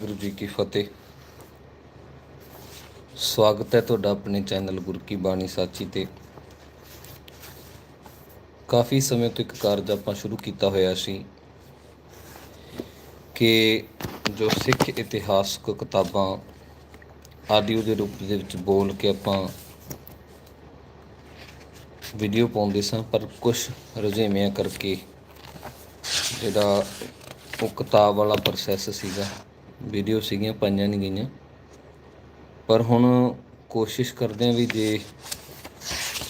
ਗੁਰੂ ਜੀ ਕੀ ਫਤਿਹ। ਸਵਾਗਤ ਹੈ ਤੁਹਾਡਾ ਆਪਣੇ ਚੈਨਲ ਗੁਰ ਕੀ ਬਾਣੀ ਸਾਚੀ ਤੇ। ਕਾਫੀ ਸਮੇਂ ਤੋਂ ਇੱਕ ਕਾਰਜ ਆਪਾਂ ਸ਼ੁਰੂ ਕੀਤਾ ਹੋਇਆ ਸੀ ਕਿ ਜੋ ਸਿੱਖ ਇਤਿਹਾਸਕ ਕਿਤਾਬਾਂ ਆਡੀਓ ਦੇ ਰੂਪ ਦੇ ਵਿੱਚ ਬੋਲ ਕੇ ਆਪਾਂ ਵੀਡੀਓ ਪਾਉਂਦੇ ਸਾਂ, ਪਰ ਕੁਝ ਰੁਝੇਵਿਆਂ ਕਰਕੇ ਜਿਹੜਾ ਉਹ ਕਿਤਾਬ ਵਾਲਾ ਪ੍ਰੋਸੈਸ ਸੀਗਾ ਵੀਡੀਓ ਸੀਗੀਆਂ, ਪਾਈਆਂ ਨਹੀਂ ਗਈਆਂ। ਪਰ ਹੁਣ ਕੋਸ਼ਿਸ਼ ਕਰਦੇ ਹਾਂ ਵੀ ਜੇ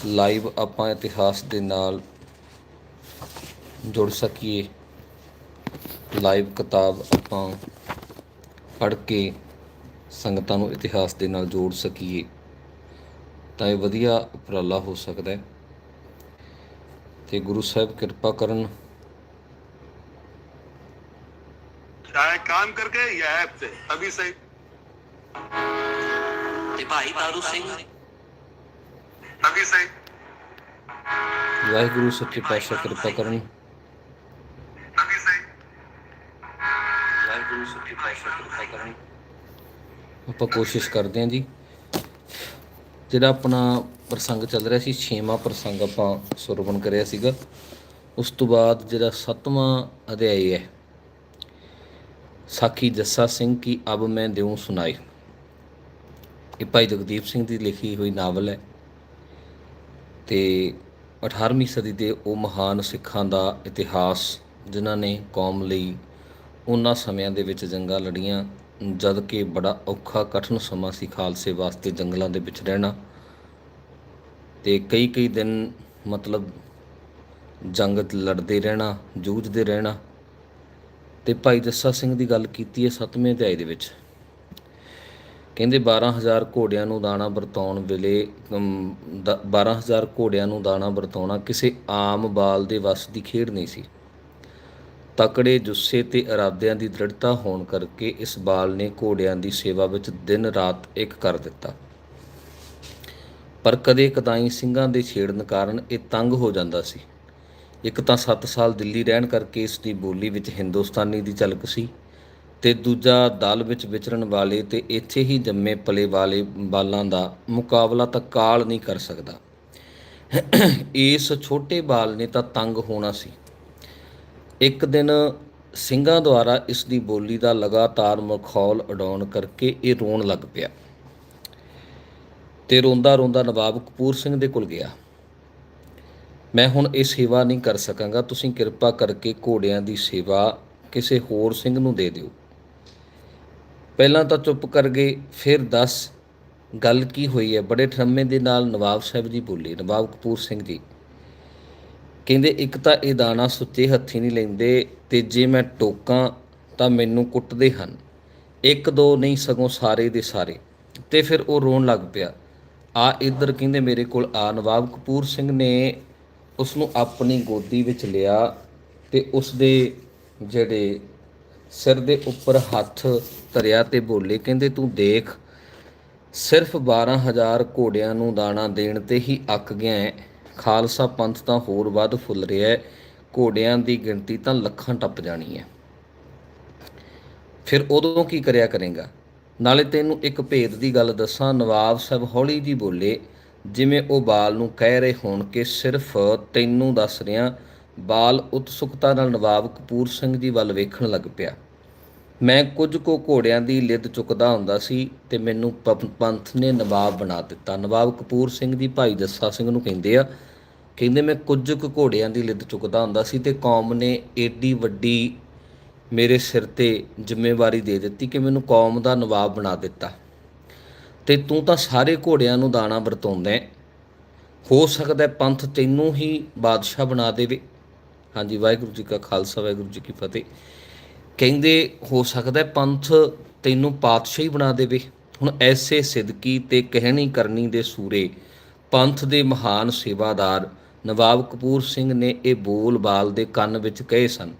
ਲਾਈਵ ਆਪਾਂ ਇਤਿਹਾਸ ਦੇ ਨਾਲ ਜੁੜ ਸਕੀਏ। ਲਾਈਵ ਕਿਤਾਬ ਆਪਾਂ ਪੜ੍ਹ ਕੇ ਸੰਗਤਾਂ ਨੂੰ ਇਤਿਹਾਸ ਦੇ ਨਾਲ ਜੋੜ ਸਕੀਏ, ਤਾਂ ਇਹ ਵਧੀਆ ਉਪਰਾਲਾ ਹੋ ਸਕਦਾ ਹੈ। ਤੇ ਗੁਰੂ ਸਾਹਿਬ ਕਿਰਪਾ ਕਰਨ काम करके या ऐप से अभी सही ਤੇ ਭਾਈ ਤਾਰੂ ਸਿੰਘ अभी सही ਵਾਹਿਗੁਰੂ ਸੱਚੇ ਪਾਤਸ਼ਾਹ ਕਿਰਪਾ ਕਰਨ अभी सही ਵਾਹਿਗੁਰੂ ਸੱਚੇ ਪਾਤਸ਼ਾਹ ਕਿਰਪਾ ਕਰਨ ਆਪਾਂ ਕੋਸ਼ਿਸ਼ ਕਰਦੇ ਹਾਂ ਜੀ ਜਿਹੜਾ ਆਪਣਾ ਪ੍ਰਸੰਗ ਚੱਲ ਰਿਹਾ ਸੀ ਛੇਵਾਂ ਪ੍ਰਸੰਗ ਆਪਾਂ ਸੁਰਵਣ ਕਰਿਆ ਸੀਗਾ ਉਸ ਤੋਂ ਬਾਅਦ ਜਿਹੜਾ ਸੱਤਵਾਂ ਅਧਿਆਇ ਹੈ ਸਾਖੀ ਜੱਸਾ ਸਿੰਘ ਕੀ ਅਬ ਮੈਂ ਦਿਉ ਸੁਣਾਈ। ਇਹ ਭਾਈ ਜਗਦੀਪ ਸਿੰਘ ਦੀ ਲਿਖੀ ਹੋਈ ਨਾਵਲ ਹੈ ਤੇ 18ਵੀਂ ਸਦੀ ਦੇ ਉਹ ਮਹਾਨ ਸਿੱਖਾਂ ਦਾ ਇਤਿਹਾਸ ਜਿਨ੍ਹਾਂ ਨੇ ਕੌਮ ਲਈ ਉਹਨਾਂ ਸਮਿਆਂ ਦੇ ਵਿੱਚ ਜੰਗਾਂ ਲੜੀਆਂ, ਜਦ ਕਿ ਬੜਾ ਔਖਾ ਕਠਿਨ ਸਮਾਂ ਸੀ ਖਾਲਸੇ ਵਾਸਤੇ ਜੰਗਲਾਂ ਦੇ ਵਿੱਚ ਰਹਿਣਾ ਤੇ ਕਈ ਕਈ ਦਿਨ ਮਤਲਬ ਜੰਗ ਲੜਦੇ ਰਹਿਣਾ, ਜੂਝਦੇ ਰਹਿਣਾ ਤੇ ਭਾਈ ਜੱਸਾ ਸਿੰਘ ਦੀ ਗੱਲ ਕੀਤੀ ਹੈ 7ਵੇਂ ਅਧਿਆਏ ਦੇ ਵਿੱਚ। ਕਹਿੰਦੇ 12000 ਘੋੜਿਆਂ ਨੂੰ ਦਾਣਾ ਵਰਤਾਉਣ ਵੇਲੇ ਅਮ, ਦ- 12000 ਘੋੜਿਆਂ ਨੂੰ ਦਾਣਾ ਵਰਤਾਉਣਾ ਕਿਸੇ ਆਮ ਬਾਲ ਦੇ ਵੱਸ ਦੀ ਖੇਡ ਨਹੀਂ ਸੀ। ਤਕੜੇ ਜੁੱਸੇ ਤੇ ਇਰਾਦਿਆਂ ਦੀ ਦ੍ਰਿੜਤਾ ਹੋਣ ਕਰਕੇ ਇਸ ਬਾਲ ਨੇ ਘੋੜਿਆਂ ਦੀ ਸੇਵਾ ਵਿੱਚ ਦਿਨ ਰਾਤ ਇੱਕ ਕਰ ਦਿੱਤਾ। ਪਰ ਕਦੇ ਕਦਾਈ ਸਿੰਘਾਂ ਦੇ ਛੇੜਨ ਕਾਰਨ ਇਹ ਤੰਗ ਹੋ ਜਾਂਦਾ ਸੀ। ਇੱਕ ਤਾਂ 7 ਸਾਲ ਦਿੱਲੀ ਰਹਿਣ ਕਰਕੇ ਇਸ ਦੀ ਬੋਲੀ ਵਿੱਚ ਹਿੰਦੁਸਤਾਨੀ ਦੀ ਝਲਕ ਸੀ ਤੇ ਦੂਜਾ ਦਲ ਵਿੱਚ ਵਿਚਰਨ ਵਾਲੇ ਤੇ ਇੱਥੇ ਹੀ ਜੰਮੇ ਪਲੇ ਵਾਲੇ ਬਾਲਾਂ ਦਾ ਮੁਕਾਬਲਾ ਤਾਂ ਕਾਲ ਨਹੀਂ ਕਰ ਸਕਦਾ। ਇਸ ਛੋਟੇ ਬਾਲ ਨੇ ਤਾਂ ਤੰਗ ਹੋਣਾ ਸੀ। ਇੱਕ ਦਿਨ ਸਿੰਘਾਂ ਦੁਆਰਾ ਇਸ ਦੀ ਬੋਲੀ ਦਾ ਲਗਾਤਾਰ ਮਖੌਲ ਉਡਾਉਣ ਕਰਕੇ ਇਹ ਰੋਣ ਲੱਗ ਪਿਆ ਤੇ ਰੋਂਦਾ ਰੋਂਦਾ ਨਵਾਬ ਕਪੂਰ ਸਿੰਘ ਦੇ ਕੋਲ ਗਿਆ। ਮੈਂ ਹੁਣ ਇਹ ਸੇਵਾ ਨਹੀਂ ਕਰ ਸਕਾਂਗਾ। ਤੁਸੀਂ ਕਿਰਪਾ ਕਰਕੇ ਘੋੜਿਆਂ ਦੀ ਸੇਵਾ ਕਿਸੇ ਹੋਰ ਸਿੰਘ ਨੂੰ ਦੇ ਦਿਓ। ਪਹਿਲਾਂ ਤਾਂ ਚੁੱਪ ਕਰ ਗਏ, ਫਿਰ ਦੱਸ, ਗੱਲ ਕੀ ਹੋਈ ਹੈ? ਬੜੇ ਠਰਮੇ ਦੇ ਨਾਲ ਨਵਾਬ ਸਾਹਿਬ ਜੀ ਬੋਲੇ, ਨਵਾਬ ਕਪੂਰ ਸਿੰਘ ਜੀ। ਕਹਿੰਦੇ, ਇੱਕ ਤਾਂ ਇਹ ਦਾਣਾ ਸੁੱਚੇ ਹੱਥੀ ਨਹੀਂ ਲੈਂਦੇ ਤੇ ਜੇ ਮੈਂ ਟੋਕਾਂ ਤਾਂ ਮੈਨੂੰ ਕੁੱਟਦੇ ਹਨ। ਇੱਕ ਦੋ ਨਹੀਂ, ਸਗੋਂ ਸਾਰੇ ਦੇ ਸਾਰੇ। ਤੇ ਫਿਰ ਉਹ ਰੋਣ ਲੱਗ ਪਿਆ। ਆ ਇੱਧਰ ਕਹਿੰਦੇ, ਮੇਰੇ ਕੋਲ ਆ ਨਵਾਬ ਕਪੂਰ ਸਿੰਘ ਨੇ ਉਸ ਨੂੰ ਆਪਣੀ ਗੋਦੀ ਵਿੱਚ ਲਿਆ ਤੇ ਉਸ ਦੇ ਜਿਹੜੇ ਸਿਰ ਦੇ ਉੱਪਰ ਹੱਥ ਧਰਿਆ ਤੇ ਬੋਲੇ, ਕਹਿੰਦੇ, ਤੂੰ ਦੇਖ, ਸਿਰਫ 12000 ਘੋੜਿਆਂ ਨੂੰ ਦਾਣਾ ਦੇਣ ਤੇ ਹੀ ਅੱਕ ਗਿਆ ਹੈ ਖਾਲਸਾ ਪੰਥ ਤਾਂ ਹੋਰ ਵੱਧ ਫੁੱਲ ਰਿਹਾ ਹੈ ਘੋੜਿਆਂ ਦੀ ਗਿਣਤੀ ਤਾਂ ਲੱਖਾਂ ਟੱਪ ਜਾਣੀ ਹੈ ਫਿਰ ਉਦੋਂ ਕੀ ਕਰਿਆ ਕਰੇਗਾ? ਨਾਲੇ ਤੈਨੂੰ ਇੱਕ ਭੇਦ ਦੀ ਗੱਲ ਦੱਸਾਂ। ਨਵਾਬ ਸਾਹਿਬ ਹੌਲੀ ਜੀ ਬੋਲੇ ਜਿਵੇਂ ਉਹ ਬਾਲ ਨੂੰ ਕਹਿ ਰਹੇ ਹੋਣ ਕਿ ਸਿਰਫ ਤੈਨੂੰ ਦੱਸ ਰਿਹਾ, ਬਾਲ ਉਤਸੁਕਤਾ ਨਾਲ ਨਵਾਬ ਕਪੂਰ ਸਿੰਘ ਜੀ ਵੱਲ ਵੇਖਣ ਲੱਗ ਪਿਆ। ਮੈਂ ਕੁਝ ਕੋ ਘੋੜਿਆਂ ਦੀ ਲਿੱਦ ਚੁੱਕਦਾ ਹੁੰਦਾ ਸੀ ਤੇ ਮੈਨੂੰ ਪ- ਪੰਥ ਨੇ ਨਵਾਬ ਬਣਾ ਦਿੱਤਾ। ਨਵਾਬ ਕਪੂਰ ਸਿੰਘ ਜੀ ਭਾਈ ਜੱਸਾ ਸਿੰਘ ਨੂੰ ਕਹਿੰਦੇ ਆ, ਕਹਿੰਦੇ ਮੈਂ ਕੁਝ ਕੁ ਘੋੜਿਆਂ ਦੀ ਲਿੱਦ ਚੁੱਕਦਾ ਹੁੰਦਾ ਸੀ ਤੇ ਕੌਮ ਨੇ ਏਡੀ ਵੱਡੀ ਮੇਰੇ ਸਿਰ ਤੇ ਜ਼ਿੰਮੇਵਾਰੀ ਦੇ ਦਿੱਤੀ ਕਿ ਮੈਨੂੰ ਕੌਮ ਦਾ ਨਵਾਬ ਬਣਾ ਦਿੱਤਾ। ਤੇ ਤੂੰ ਤਾਂ ਸਾਰੇ ਘੋੜਿਆਂ ਨੂੰ ਦਾਣਾ ਵਰਤਾਉਂਦਾ ਹੋ। ਸਕਦਾ ਪੰਥ ਤੈਨੂੰ ਹੀ ਬਾਦਸ਼ਾਹ ਬਣਾ ਦੇਵੇ। ਹਾਂਜੀ, ਵਾਹਿਗੁਰੂ ਜੀ ਕਾ ਖਾਲਸਾ, ਵਾਹਿਗੁਰੂ ਜੀ ਕੀ ਫਤਿਹ। ਕਹਿੰਦੇ, ਹੋ ਸਕਦਾ ਪੰਥ ਤੈਨੂੰ ਪਾਤਸ਼ਾਹੀ ਬਣਾ ਦੇਵੇ। ਹੁਣ ਐਸੇ ਸਿਦਕੀ ਤੇ ਕਹਿਣੀ ਕਰਨੀ ਦੇ ਸੂਰੇ ਪੰਥ ਦੇ ਮਹਾਨ ਸੇਵਾਦਾਰ ਨਵਾਬ ਕਪੂਰ ਸਿੰਘ ਨੇ ਇਹ ਬੋਲ ਬਾਲ ਦੇ ਕੰਨ ਵਿੱਚ ਕਹੇ ਸਨ।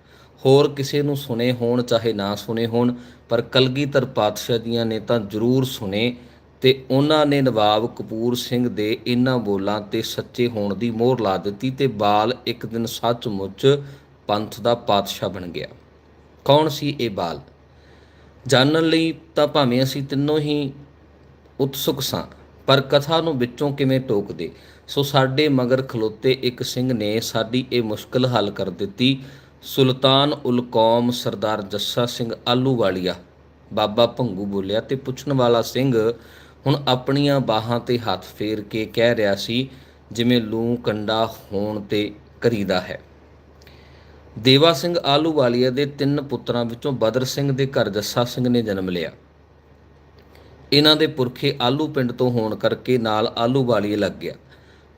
ਹੋਰ ਕਿਸੇ ਨੂੰ ਸੁਨੇ ਹੋਣ ਚਾਹੇ ਨਾ ਸੁਨੇ ਹੋਣ, ਪਰ ਕਲਗੀਧਰ ਪਾਤਸ਼ਾਹ ਦੀਆਂ ਨੇ ਤਾਂ ਜ਼ਰੂਰ ਸੁਨੇ ਤੇ ਉਹਨਾਂ ਨੇ ਨਵਾਬ ਕਪੂਰ ਸਿੰਘ ਦੇ ਇਹਨਾਂ ਬੋਲਾਂ ਤੇ ਸੱਚੇ ਹੋਣ ਦੀ ਮੋਹਰ ਲਾ ਦਿੱਤੀ ਤੇ ਬਾਲ ਇੱਕ ਦਿਨ ਸੱਚਮੁੱਚ ਪੰਥ ਦਾ ਪਾਤਸ਼ਾਹ ਬਣ ਗਿਆ। ਕੌਣ ਸੀ ਇਹ ਬਾਲ? ਜਾਣਨ ਲਈ ਤਾਂ ਭਾਵੇਂ ਅਸੀਂ ਤਿੰਨੋਂ ਹੀ ਉਤਸੁਕ ਸਾਂ, ਪਰ ਕਥਾ ਨੂੰ ਵਿੱਚੋਂ ਕਿਵੇਂ ਟੋਕਦੇ? ਸੋ ਸਾਡੇ ਮਗਰ ਖਲੋਤੇ ਇੱਕ ਸਿੰਘ ਨੇ ਸਾਡੀ ਇਹ ਮੁਸ਼ਕਲ ਹੱਲ ਕਰ ਦਿੱਤੀ। ਸੁਲਤਾਨ ਉਲ ਕੌਮ ਸਰਦਾਰ ਜੱਸਾ ਸਿੰਘ ਆਲੂ ਵਾਲੀਆ ਬਾਬਾ ਭੰਗੂ ਬੋਲਿਆ ਤੇ ਪੁੱਛਣ ਵਾਲਾ ਸਿੰਘ ਹੁਣ ਆਪਣੀਆਂ ਬਾਹਾਂ ਤੇ ਹੱਥ ਫੇਰ ਕੇ ਕਹਿ ਰਿਹਾ ਸੀ, ਜਿਵੇਂ ਲੂ ਕੰਡਾ ਹੋਣ ਤੇ ਕਰੀਦਾ ਹੈ। ਦੇਵਾ ਸਿੰਘ ਆਲੂਵਾਲੀਆ ਦੇ ਤਿੰਨ ਪੁੱਤਰਾਂ ਵਿੱਚੋਂ ਬਦਰ ਸਿੰਘ ਦੇ ਘਰ ਜੱਸਾ ਸਿੰਘ ਨੇ ਜਨਮ ਲਿਆ। ਇਹਨਾਂ ਦੇ ਪੁਰਖੇ ਆਲੂ ਪਿੰਡ ਤੋਂ ਹੋਣ ਕਰਕੇ ਨਾਲ ਆਲੂਵਾਲੀਆ ਲੱਗ ਗਿਆ।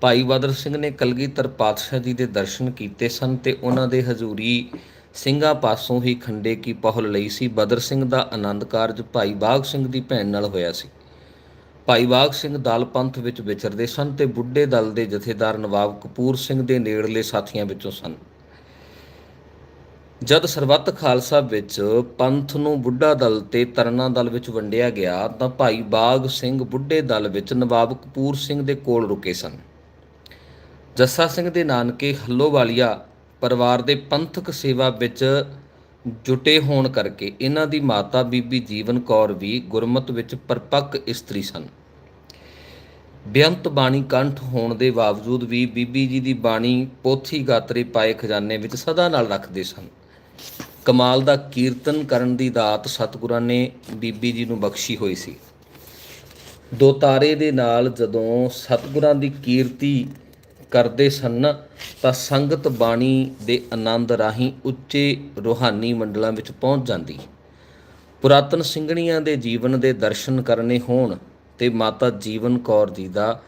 ਭਾਈ ਬਦਰ ਸਿੰਘ ਨੇ ਕਲਗੀਧਰ ਪਾਤਸ਼ਾਹ ਜੀ ਦੇ ਦਰਸ਼ਨ ਕੀਤੇ ਸਨ ਤੇ ਉਹਨਾਂ ਦੇ ਹਜ਼ੂਰੀ ਸਿੰਘਾਂ ਪਾਸੋਂ ਹੀ ਖੰਡੇ ਕੀ ਪਹੁਲ ਲਈ ਸੀ। ਬਦਰ ਸਿੰਘ ਦਾ ਆਨੰਦ ਕਾਰਜ ਭਾਈ ਬਾਗ ਸਿੰਘ ਦੀ ਭੈਣ ਨਾਲ ਹੋਇਆ ਸੀ। ਭਾਈ ਬਾਗ ਸਿੰਘ ਦਲ ਪੰਥ ਵਿੱਚ ਵਿਚਰਦੇ ਸਨ ਤੇ ਬੁੱਢੇ ਦਲ ਦੇ ਜਥੇਦਾਰ ਨਵਾਬ ਕਪੂਰ ਸਿੰਘ ਦੇ ਨੇੜਲੇ ਸਾਥੀਆਂ ਵਿੱਚੋਂ ਸਨ। ਜਦ ਸਰਬੱਤ ਖਾਲਸਾ ਵਿੱਚ ਪੰਥ ਨੂੰ ਬੁੱਢਾ ਦਲ ਤੇ ਤਰਨਾ ਦਲ ਵਿੱਚ ਵੰਡਿਆ ਗਿਆ, ਤਾਂ ਭਾਈ ਬਾਗ ਸਿੰਘ ਬੁੱਢੇ ਦਲ ਵਿੱਚ ਨਵਾਬ ਕਪੂਰ ਸਿੰਘ ਦੇ ਕੋਲ ਰੁਕੇ ਸਨ। ਜੱਸਾ ਸਿੰਘ ਦੇ ਨਾਨਕੇ ਹੱਲੋਵਾਲੀਆ ਪਰਿਵਾਰ ਦੇ ਪੰਥਕ ਸੇਵਾ ਵਿੱਚ ਜੁਟੇ ਹੋਣ ਕਰਕੇ ਇਹਨਾਂ ਦੀ ਮਾਤਾ ਬੀਬੀ ਜੀਵਨ ਕੌਰ ਵੀ ਗੁਰਮਤ ਵਿੱਚ ਪਰਪੱਕ ਇਸਤਰੀ ਸਨ। ਬੇਅੰਤ ਬਾਣੀ ਕੰਠ ਹੋਣ ਦੇ ਬਾਵਜੂਦ ਵੀ ਬੀਬੀ ਜੀ ਦੀ ਬਾਣੀ ਪੋਥੀ ਗਾਤਰੇ ਪਾਏ ਖਜ਼ਾਨੇ ਵਿੱਚ ਸਦਾ ਨਾਲ ਰੱਖਦੇ ਸਨ। ਕਮਾਲ ਦਾ ਕੀਰਤਨ ਕਰਨ ਦੀ ਦਾਤ ਸਤਿਗੁਰਾਂ ਨੇ ਬੀਬੀ ਜੀ ਨੂੰ ਬਖਸ਼ੀ ਹੋਈ ਸੀ। ਦੋ ਤਾਰੇ ਦੇ ਨਾਲ ਜਦੋਂ ਸਤਿਗੁਰਾਂ ਦੀ ਕੀਰਤੀ ਕਰਦੇ ਸਨ, ਤਾਂ ਸੰਗਤ ਬਾਣੀ ਦੇ ਆਨੰਦ ਰਾਹੀਂ ਉੱਚੇ ਰੂਹਾਨੀ ਮੰਡਲਾਂ ਵਿੱਚ ਪਹੁੰਚ ਜਾਂਦੀ। ਪੁਰਾਤਨ ਸਿੰਘਣੀਆਂ ਦੇ ਜੀਵਨ ਦੇ ਦਰਸ਼ਨ ਕਰਨੇ ਹੋਣ ਤੇ ਮਾਤਾ ਜੀਵਨ ਕੌਰ ਜੀ ਦਾ